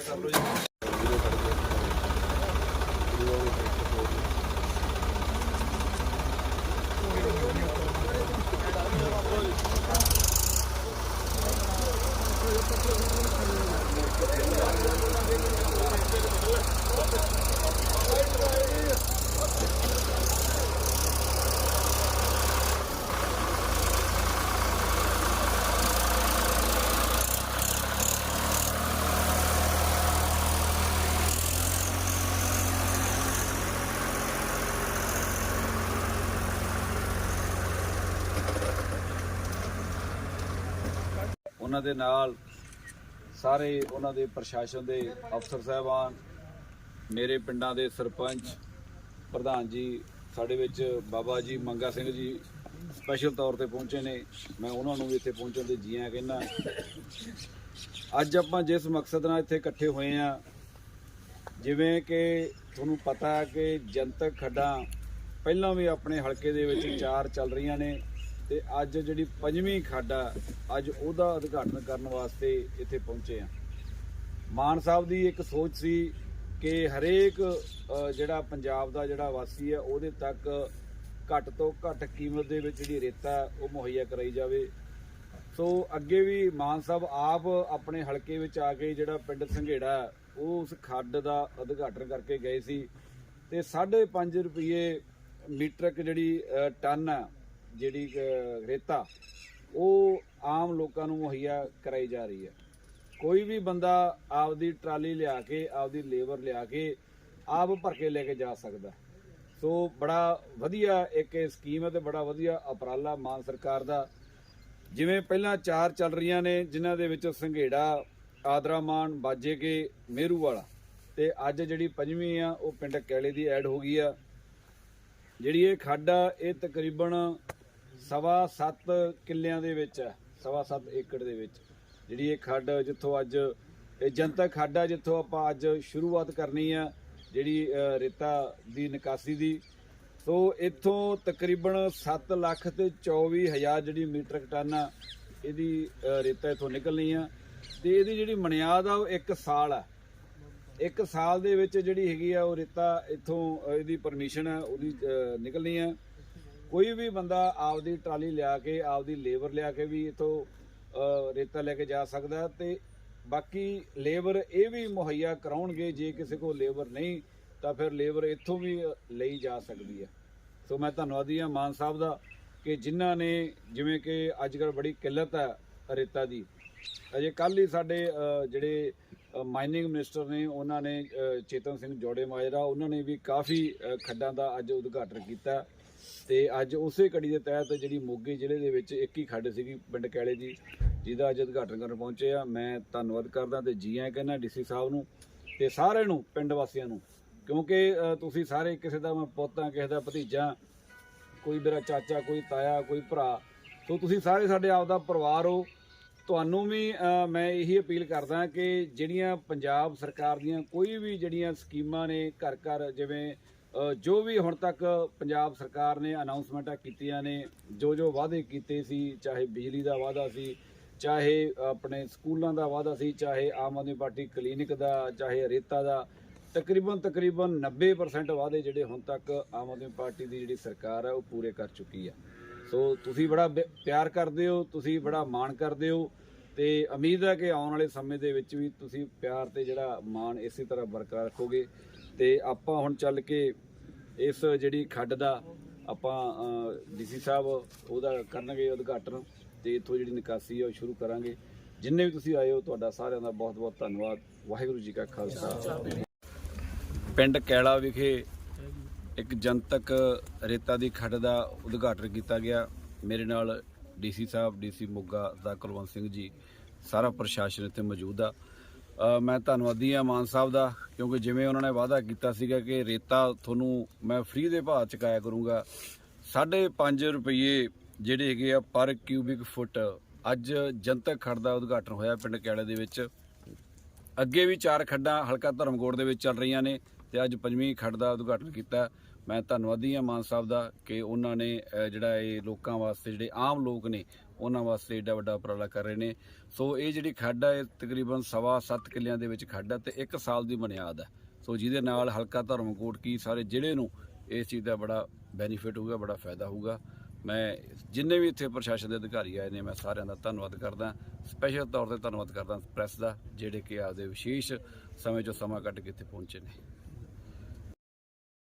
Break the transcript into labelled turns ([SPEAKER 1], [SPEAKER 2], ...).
[SPEAKER 1] ਕਰ ਲਓ ਜੀ ਉਹਨਾਂ ਦੇ ਨਾਲ ਸਾਰੇ ਉਹਨਾਂ ਦੇ ਪ੍ਰਸ਼ਾਸਨ ਦੇ ਅਫਸਰ ਸਾਹਿਬਾਨ, ਮੇਰੇ ਪਿੰਡਾਂ ਦੇ ਸਰਪੰਚ, ਪ੍ਰਧਾਨ ਜੀ, ਸਾਡੇ ਵਿੱਚ ਬਾਬਾ ਜੀ ਮੰਗਾ ਸਿੰਘ ਜੀ ਸਪੈਸ਼ਲ ਤੌਰ ਤੇ ਪਹੁੰਚੇ ਨੇ। ਮੈਂ ਉਹਨਾਂ ਨੂੰ ਵੀ ਇੱਥੇ ਪਹੁੰਚਣ ਦੇ ਜੀਆਂ ਕਹਿੰਦਾ। ਅੱਜ ਆਪਾਂ ਜਿਸ ਮਕਸਦ ਨਾਲ ਇੱਥੇ ਇਕੱਠੇ ਹੋਏ ਆ ਜਿਵੇਂ ਕਿ ਤੁਹਾਨੂੰ ਪਤਾ ਹੈ ਕਿ ਜਨਤਕ ਖੱਡਾਂ ਪਹਿਲਾਂ ਵੀ ਆਪਣੇ ਹਲਕੇ ਦੇ ਵਿੱਚ ਚਾਰ ਚੱਲ ਰਹੀਆਂ ਨੇ। ਤੇ ਅੱਜ ਜਿਹੜੀ ਪੰਜਵੀਂ ਖੱਡ ਆ ਅੱਜ ਉਹਦਾ ਉਦਘਾਟਨ ਕਰਨ ਵਾਸਤੇ ਇੱਥੇ ਪਹੁੰਚੇ ਆ ਮਾਨ ਸਾਹਿਬ ਦੀ ਇੱਕ ਸੋਚ ਸੀ ਕਿ ਹਰੇਕ ਜਿਹੜਾ ਪੰਜਾਬ ਦਾ ਜਿਹੜਾ ਵਾਸੀ ਹੈ ਉਹਦੇ ਤੱਕ ਘੱਟ ਤੋਂ ਘੱਟ ਕੀਮਤ ਦੇ ਵਿੱਚ ਜਿਹੜੀ ਰੇਤਾ ਹੈ, ਉਹ ਮੁਹੱਈਆ ਕਰਾਈ ਜਾਵੇ। ਸੋ ਅੱਗੇ ਵੀ ਮਾਨ ਸਾਹਿਬ ਆਪ ਆਪਣੇ ਹਲਕੇ ਵਿੱਚ ਆ ਕੇ ਜਿਹੜਾ ਪਿੰਡ ਸੰਘੇੜਾ ਹੈ, ਉਹ ਉਸ ਖੱਡ ਦਾ ਉਦਘਾਟਨ ਕਰਕੇ ਗਏ ਸੀ। ਤੇ 5.5 ਰੁਪਏ ਮੀਟਰਕ ਜਿਹੜੀ ਟਨ ਹੈ ਜਿਹੜੀ ਰੇਤਾ, ਉਹ ਆਮ ਲੋਕਾਂ ਨੂੰ ਮੁਹੱਈਆ ਕਰਾਈ ਜਾ ਰਹੀ ਹੈ। ਕੋਈ ਵੀ ਬੰਦਾ ਆਪਦੀ ਟਰਾਲੀ ਲਿਆ ਕੇ, ਆਪਦੀ ਲੇਬਰ ਲਿਆ ਕੇ ਆਪ ਭਰ ਕੇ ਲੈ ਕੇ ਜਾ ਸਕਦਾ। ਸੋ ਬੜਾ ਵਧੀਆ ਇੱਕ ਇਹ ਸਕੀਮ ਹੈ ਤੇ ਬੜਾ ਵਧੀਆ ਉਪਰਾਲਾ ਮਾਨ ਸਰਕਾਰ ਦਾ। ਜਿਵੇਂ ਪਹਿਲਾਂ ਚਾਰ ਚੱਲ ਰਹੀਆਂ ਨੇ, ਜਿਨ੍ਹਾਂ ਦੇ ਵਿੱਚ ਸੰਘੇੜਾ ਆਦਰਾਮਾਨ ਬਾਜੇਕੇ ਮੇਰੂ ਵਾਲਾ ਤੇ ਅੱਜ ਜਿਹੜੀ ਪੰਜਵੀਂ ਆ, ਉਹ ਪਿੰਡ ਕੈਲੇ ਦੀ ਐਡ ਹੋ ਗਈ ਆ। ਜਿਹੜੀ ਇਹ ਖੱਡ ਆ ਇਹ ਤਕਰੀਬਨ ਸਵਾ ਸੱਤ ਕਿੱਲਿਆਂ ਦੇ ਵਿੱਚ ਹੈ, ਸਵਾ ਸੱਤ ਏਕੜ ਦੇ ਵਿੱਚ। ਜਿਹੜੀ ਇਹ ਖੱਡ ਜਿੱਥੋਂ ਅੱਜ, ਇਹ ਜਨਤਕ ਖੱਡ ਆ ਜਿੱਥੋਂ ਆਪਾਂ ਅੱਜ ਸ਼ੁਰੂਆਤ ਕਰਨੀ ਆ, ਜਿਹੜੀ ਰੇਤਾ ਦੀ ਨਿਕਾਸੀ ਦੀ। ਸੋ ਇੱਥੋਂ ਤਕਰੀਬਨ 7 ਲੱਖ ਤੇ 24 ਹਜ਼ਾਰ ਜਿਹੜੀ ਮੀਟ੍ਰਿਕ ਟਨ ਆ, ਇਹਦੀ ਰੇਤਾ ਇੱਥੋਂ ਨਿਕਲਣੀ ਆ। ਤੇ ਇਹਦੀ ਜਿਹੜੀ ਮਨਿਆਦ ਆ, ਉਹ 1 ਸਾਲ ਆ। ਇੱਕ ਸਾਲ ਦੇ ਵਿੱਚ ਜਿਹੜੀ ਹੈਗੀ ਆ, ਉਹ ਰੇਤਾ ਇੱਥੋਂ ਇਹਦੀ ਪਰਮਿਸ਼ਨ ਹੈ ਉਹਦੀ ਨਿਕਲਣੀ ਹੈ ਕੋਈ ਵੀ ਬੰਦਾ ਆਪਦੀ ਟਰਾਲੀ ਲਿਆ ਕੇ, ਆਪਦੀ ਲੇਬਰ ਲਿਆ ਕੇ ਵੀ ਇਥੋਂ ਰੇਤਾ ਲੈ ਕੇ ਜਾ ਸਕਦਾ ਹੈ ਤੇ ਬਾਕੀ ਲੇਬਰ ਇਹ ਵੀ ਮੁਹੱਈਆ ਕਰਾਉਣਗੇ, ਜੇ ਕਿਸੇ ਕੋਲ ਲੇਬਰ ਨਹੀਂ, ਤਾਂ ਫਿਰ ਲੇਬਰ ਇੱਥੋਂ ਵੀ ਲਈ ਜਾ ਸਕਦੀ ਹੈ। ਸੋ ਮੈਂ ਧੰਨਵਾਦੀ ਹਾਂ ਮਾਨ ਸਾਹਿਬ ਦਾ ਕਿ ਜਿਨ੍ਹਾਂ ਨੇ ਜਿਵੇਂ ਕਿ ਅੱਜ ਕੱਲ੍ਹ ਬੜੀ ਕਿੱਲਤ ਹੈ ਰੇਤਾ ਦੀ। ਅਜੇ ਕੱਲ ਹੀ ਸਾਡੇ ਜਿਹੜੇ ਮਾਈਨਿੰਗ ਮਿਨਿਸਟਰ ਨੇ, ਉਹਨਾਂ ਨੇ ਚੇਤਨ ਸਿੰਘ ਜੋੜੇ ਮਾਜਰਾ, ਉਹਨਾਂ ਨੇ ਵੀ ਕਾਫੀ ਖੱਡਾਂ ਦਾ ਅੱਜ ਉਦਘਾਟਨ ਕੀਤਾ। ਤੇ ਅੱਜ ਉਸੇ ਕੜੀ ਦੇ ਤਹਿਤ ਜਿਹੜੀ ਮੋਗੇ ਜ਼ਿਲ੍ਹੇ ਦੇ ਵਿੱਚ ਇੱਕ ਹੀ ਖੱਡ ਸੀਗੀ ਪਿੰਡ ਕੈਲੇ ਦੀ, ਜਿਹਦਾ ਅੱਜ ਉਦਘਾਟਨ ਕਰਨ ਪਹੁੰਚੇ ਆ। ਮੈਂ ਧੰਨਵਾਦ ਕਰਦਾ ਤੇ ਜੀ ਆਇਆਂ ਕਹਿੰਦਾ ਡੀਸੀ ਸਾਹਿਬ ਨੂੰ ਤੇ ਸਾਰਿਆਂ ਨੂੰ, ਪਿੰਡ ਵਾਸੀਆਂ ਨੂੰ। ਕਿਉਂਕਿ ਤੁਸੀਂ ਸਾਰੇ ਕਿਸੇ ਦਾ ਮੈਂ ਪੁੱਤ ਕਿਸੇ ਦਾ ਭਤੀਜਾ, ਕੋਈ ਮੇਰਾ ਚਾਚਾ, ਕੋਈ ਤਾਇਆ, ਕੋਈ ਭਰਾ, ਸੋ ਤੁਸੀਂ ਸਾਰੇ ਸਾਡੇ ਆਪ ਦਾ ਪਰਿਵਾਰ ਹੋ। ਤੁਹਾਨੂੰ ਵੀ ਮੈਂ ਇਹੀ ਅਪੀਲ ਕਰਦਾ ਕਿ ਜਿਹੜੀਆਂ ਪੰਜਾਬ ਸਰਕਾਰ ਦੀਆਂ ਕੋਈ ਵੀ ਜਿਹੜੀਆਂ ਸਕੀਮਾਂ ਨੇ ਘਰ ਘਰ ਜਿਵੇਂ ਜੋ ਵੀ ਹੁਣ ਤੱਕ ਪੰਜਾਬ ਸਰਕਾਰ ਨੇ ਅਨਾਉਂਸਮੈਂਟਾਂ ਕੀਤੀਆਂ ਨੇ, ਜੋ ਜੋ ਵਾਅਦੇ ਕੀਤੇ ਸੀ, ਚਾਹੇ ਬਿਜਲੀ ਦਾ ਵਾਅਦਾ ਸੀ, ਚਾਹੇ ਆਪਣੇ ਸਕੂਲਾਂ ਦਾ ਵਾਅਦਾ ਸੀ, ਚਾਹੇ ਆਮ ਆਦਮੀ ਪਾਰਟੀ ਕਲੀਨਿਕ ਦਾ, ਚਾਹੇ ਰੇਤਾ ਦਾ, ਤਕਰੀਬਨ ਤਕਰੀਬਨ 90% ਵਾਅਦੇ ਜਿਹੜੇ ਹੁਣ ਤੱਕ ਆਮ ਆਦਮੀ ਪਾਰਟੀ ਦੀ ਜਿਹੜੀ ਸਰਕਾਰ ਹੈ ਉਹ ਪੂਰੇ ਕਰ ਚੁੱਕੀ ਹੈ ਸੋ ਤੁਸੀਂ ਬੜਾ ਬ- ਪਿਆਰ ਕਰਦੇ ਹੋ, ਤੁਸੀਂ ਬੜਾ ਮਾਣ ਕਰਦੇ ਹੋ ਤੇ ਉਮੀਦ ਹੈ ਕਿ ਆਉਣ ਵਾਲੇ ਸਮੇਂ ਦੇ ਵਿੱਚ ਵੀ ਤੁਸੀਂ ਪਿਆਰ ਤੇ ਜਿਹੜਾ ਮਾਣ ਇਸੇ ਤਰ੍ਹਾਂ ਬਰਕਰਾਰ ਰੱਖੋਗੇ। ਤੇ ਆਪਾਂ ਹੁਣ ਚੱਲ ਕੇ ਇਸ ਜਿਹੜੀ ਖੱਡ ਦਾ ਆਪਾਂ ਡੀਸੀ ਸਾਹਿਬ ਉਹਦਾ ਕਰਨਗੇ ਉਦਘਾਟਨ ਤੇ ਇਥੋਂ ਜਿਹੜੀ ਨਿਕਾਸੀ ਆ ਉਹ ਸ਼ੁਰੂ ਕਰਾਂਗੇ। ਜਿੰਨੇ ਵੀ ਤੁਸੀਂ ਆਏ ਹੋ, ਤੁਹਾਡਾ ਸਾਰਿਆਂ ਦਾ ਬਹੁਤ ਬਹੁਤ ਧੰਨਵਾਦ। ਵਾਹਿਗੁਰੂ ਜੀ ਕਾ ਖਾਲਸਾ। ਪਿੰਡ ਕੈਲਾ ਵਿਖੇ ਇੱਕ ਜਨਤਕ ਰੇਤਾ ਦੀ ਖੱਡ ਦਾ ਉਦਘਾਟਨ ਕੀਤਾ ਗਿਆ। ਮੇਰੇ ਨਾਲ ਡੀਸੀ ਸਾਹਿਬ, ਡੀਸੀ ਮੋਗਾ ਦਾ ਕੁਲਵੰਤ ਸਿੰਘ ਜੀ, ਸਾਰਾ ਪ੍ਰਸ਼ਾਸਨ ਇੱਥੇ ਮੌਜੂਦ ਆ। ਮੈਂ ਧੰਨਵਾਦੀ ਆ ਮਾਨ ਸਾਹਿਬ ਦਾ, ਕਿਉਂਕਿ ਜਿਵੇਂ ਉਹਨਾਂ ਨੇ ਵਾਅਦਾ ਕੀਤਾ ਸੀਗਾ ਕਿ ਰੇਤਾ ਤੁਹਾਨੂੰ ਮੈਂ ਫ੍ਰੀ ਦੇ ਭਾਅ ਚੁਕਾਇਆ ਕਰੂੰਗਾ 5.5 ਰੁਪਏ ਜਿਹੜੇ ਹੈਗੇ ਆ ਪਰ ਕਿਊਬਿਕ ਫੁੱਟ ਅੱਜ ਜਨਤਕ ਖੱਡ ਦਾ ਉਦਘਾਟਨ ਹੋਇਆ ਪਿੰਡ ਕੈਲੇ ਦੇ ਵਿੱਚ। ਅੱਗੇ ਵੀ ਚਾਰ ਖੱਡਾਂ ਹਲਕਾ ਧਰਮਕੋਟ ਦੇ ਵਿੱਚ ਚੱਲ ਰਹੀਆਂ ਨੇ ਤੇ ਅੱਜ ਪੰਜਵੀਂ ਖੱਡ ਦਾ ਉਦਘਾਟਨ ਕੀਤਾ। ਮੈਂ ਧੰਨਵਾਦੀ ਹਾਂ ਮਾਨ ਸਾਹਿਬ ਦਾ ਕਿ ਉਹਨਾਂ ਨੇ ਜਿਹੜਾ ਇਹ ਲੋਕਾਂ ਵਾਸਤੇ ਜਿਹੜੇ ਆਮ ਲੋਕ ਨੇ ਉਹਨਾਂ ਵਾਸਤੇ ਏਡਾ ਵੱਡਾ ਉਪਰਾਲਾ ਕਰ ਰਹੇ ਨੇ। ਸੋ ਇਹ ਜਿਹੜੀ ਖੱਡ ਹੈ ਇਹ ਤਕਰੀਬਨ ਸਵਾ ਸੱਤ ਕਿੱਲਿਆਂ ਦੇ ਵਿੱਚ ਖੱਡ ਹੈ ਤੇ 1 ਸਾਲ ਦੀ ਬੁਨਿਆਦ ਹੈ ਸੋ ਜਿਹਦੇ ਨਾਲ ਹਲਕਾ ਧਰਮਕੋਟ ਕੀ ਸਾਰੇ ਜ਼ਿਲ੍ਹੇ ਨੂੰ ਇਸ ਚੀਜ਼ ਦਾ ਬੜਾ ਬੈਨੀਫਿਟ ਹੋਊਗਾ, ਬੜਾ ਫਾਇਦਾ ਹੋਊਗਾ। ਮੈਂ ਜਿੰਨੇ ਵੀ ਇੱਥੇ ਪ੍ਰਸ਼ਾਸਨ ਦੇ ਅਧਿਕਾਰੀ ਆਏ ਨੇ, ਮੈਂ ਸਾਰਿਆਂ ਦਾ ਧੰਨਵਾਦ ਕਰਦਾ। ਸਪੈਸ਼ਲ ਤੌਰ ਤੇ ਧੰਨਵਾਦ ਕਰਦਾ ਪ੍ਰੈਸ ਦਾ, ਜਿਹੜੇ ਕਿ ਆਪਦੇ ਵਿਸ਼ੇਸ਼ ਸਮੇਂ ਚੋਂ ਸਮਾਂ ਕੱਢ ਕੇ ਇੱਥੇ ਪਹੁੰਚੇ ਨੇ।